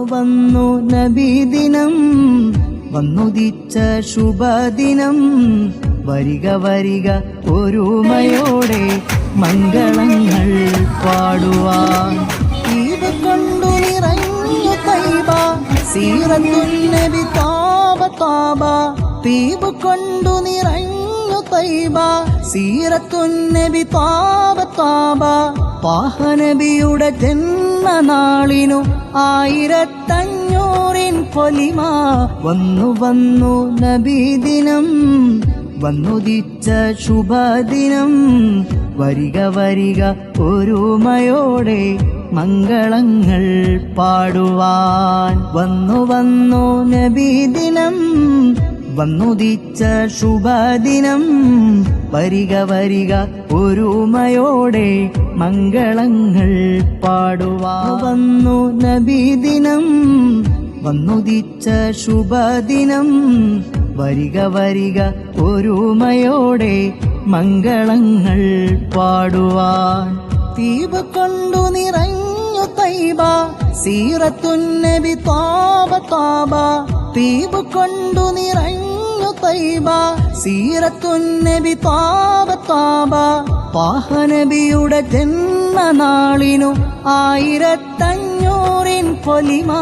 വന്നു വന്നു നബിദിനം വന്നുദിച്ച ശുഭദിനം വരിക വരിക ഒരുമയോടെ മംഗളങ്ങൾ പാടുവാൻ. ഈദ് കൊണ്ടു നിറഞ്ഞു തൈബ സീറത്തുന്നബി താപ താപ. തീപ് കൊണ്ടു നിറഞ്ഞു തൈബ സീറത്തുന്നബി താപ താപ. പാഹനബിയുടെ ജന്മനാളിനു ആയിരത്തഞ്ഞൂറിൻ പൊലിമ വന്നു വന്നു നബിദിനം വന്നുദിച്ച ശുഭദിനം. വരിക വരിക ഒരുമയോടെ മംഗളങ്ങൾ പാടുവാൻ വന്നു വന്നു നബിദിനം വന്നുദിച്ച ശുഭദിനം വരിക വരിക ഒരുമയോടെ മംഗളങ്ങൾ പാടുവാ. വന്നു നബിദിനം വന്നുദിച്ച ശുഭദിനം വരിക വരിക ഒരുമയോടെ മംഗളങ്ങൾ പാടുവാൻ. തീപ് കൊണ്ടു നിറഞ്ഞു തൈബ സീറത്തുന്നബി താപ താപ തീപ് കൊണ്ടു നിറഞ്ഞു തൈബ സീറത്തുന്നബി താപ താപ. പാഹനബിയുടെ ജന്മനാളിനു ആയിരത്തഞ്ഞൂറിൻ പൊലിമ.